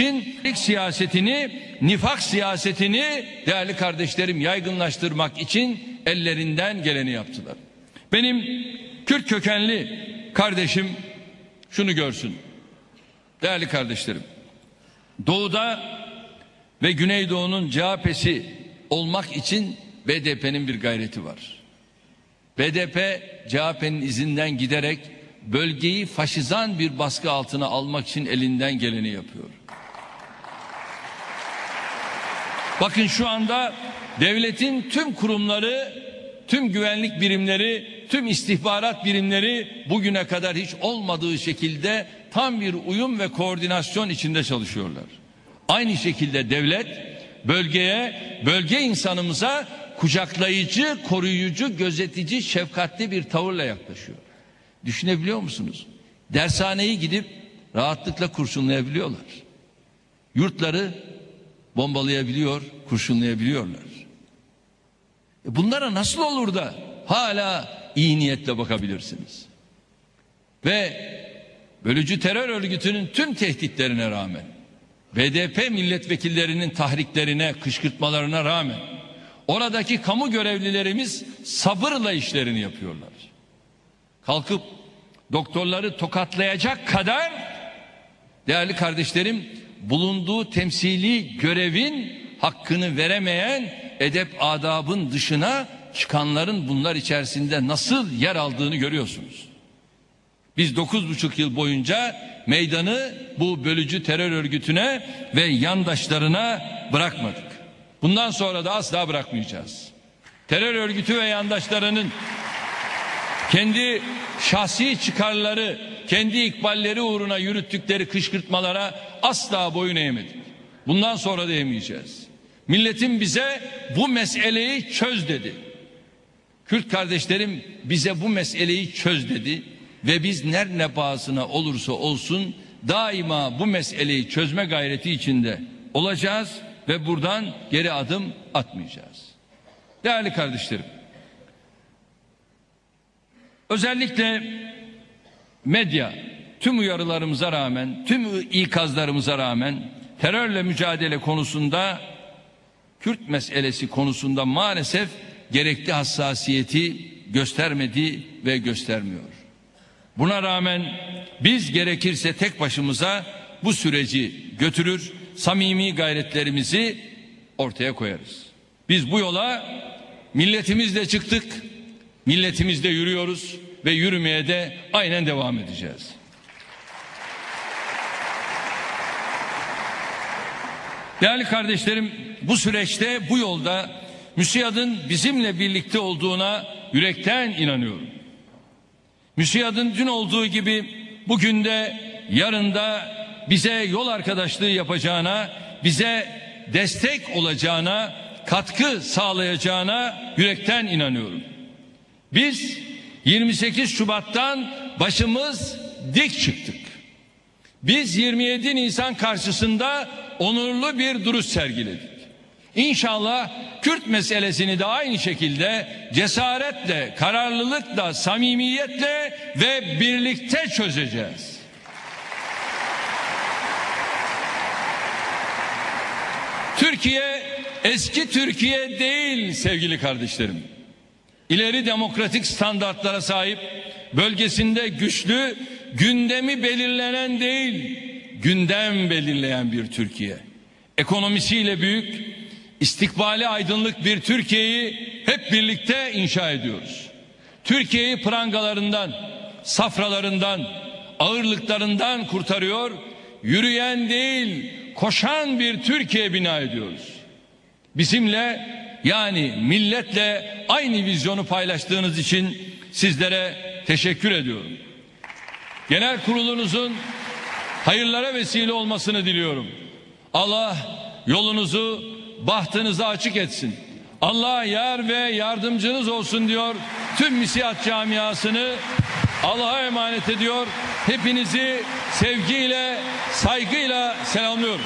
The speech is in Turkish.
için siyasetini, nifak siyasetini değerli kardeşlerim yaygınlaştırmak için ellerinden geleni yaptılar. Benim Kürt kökenli kardeşim şunu görsün. Değerli kardeşlerim, Doğu'da ve Güneydoğu'nun CHP'si olmak için BDP'nin bir gayreti var. BDP CHP'nin izinden giderek bölgeyi faşizan bir baskı altına almak için elinden geleni yapıyor. Bakın şu anda devletin tüm kurumları, tüm güvenlik birimleri, tüm istihbarat birimleri bugüne kadar hiç olmadığı şekilde tam bir uyum ve koordinasyon içinde çalışıyorlar. Aynı şekilde devlet bölgeye, bölge insanımıza kucaklayıcı, koruyucu, gözetici, şefkatli bir tavırla yaklaşıyor. Düşünebiliyor musunuz? Dershaneyi gidip rahatlıkla kurşunlayabiliyorlar. Yurtları bombalayabiliyor, kurşunlayabiliyorlar. E bunlara nasıl olur da hala iyi niyetle bakabilirsiniz? Ve bölücü terör örgütünün tüm tehditlerine rağmen BDP milletvekillerinin tahriklerine, kışkırtmalarına rağmen oradaki kamu görevlilerimiz sabırla işlerini yapıyorlar. Kalkıp doktorları tokatlayacak kadar değerli kardeşlerim bulunduğu temsili görevin hakkını veremeyen edep adabın dışına çıkanların bunlar içerisinde nasıl yer aldığını görüyorsunuz. Biz dokuz buçuk yıl boyunca meydanı bu bölücü terör örgütüne ve yandaşlarına bırakmadık. Bundan sonra da asla bırakmayacağız. Terör örgütü ve yandaşlarının kendi şahsi çıkarları, kendi ikballeri uğruna yürüttükleri kışkırtmalara asla boyun eğmedik. Bundan sonra da eğmeyeceğiz. Milletin bize bu meseleyi çöz dedi. Kürt kardeşlerim bize bu meseleyi çöz dedi ve biz ne pahasına olursa olsun daima bu meseleyi çözme gayreti içinde olacağız ve buradan geri adım atmayacağız. Değerli kardeşlerim, özellikle medya tüm uyarılarımıza rağmen, tüm ikazlarımıza rağmen terörle mücadele konusunda Kürt meselesi konusunda maalesef gerekli hassasiyeti göstermedi ve göstermiyor. Buna rağmen biz gerekirse tek başımıza bu süreci götürür, samimi gayretlerimizi ortaya koyarız. Biz bu yola milletimizle çıktık, milletimizle yürüyoruz ve yürümeye de aynen devam edeceğiz. Değerli kardeşlerim bu süreçte bu yolda MÜSİAD'ın bizimle birlikte olduğuna yürekten inanıyorum. MÜSİAD'ın dün olduğu gibi bugün de yarın da bize yol arkadaşlığı yapacağına, bize destek olacağına, katkı sağlayacağına yürekten inanıyorum. Biz 28 Şubat'tan başımız dik çıktık. Biz 27 Nisan karşısında onurlu bir duruş sergiledik. İnşallah Kürt meselesini de aynı şekilde cesaretle, kararlılıkla, samimiyetle ve birlikte çözeceğiz. Türkiye eski Türkiye değil sevgili kardeşlerim. İleri demokratik standartlara sahip, bölgesinde güçlü, gündemi belirlenen değil, gündem belirleyen bir Türkiye. Ekonomisiyle büyük, istikbali aydınlık bir Türkiye'yi hep birlikte inşa ediyoruz. Türkiye'yi prangalarından, safralarından, ağırlıklarından kurtarıyor, yürüyen değil, koşan bir Türkiye bina ediyoruz. Bizimle yani milletle aynı vizyonu paylaştığınız için sizlere teşekkür ediyorum. Genel kurulunuzun hayırlara vesile olmasını diliyorum. Allah yolunuzu, bahtınızı açık etsin. Allah yar ve yardımcınız olsun diyor. Tüm misiyat camiasını Allah'a emanet ediyor. Hepinizi sevgiyle, saygıyla selamlıyorum.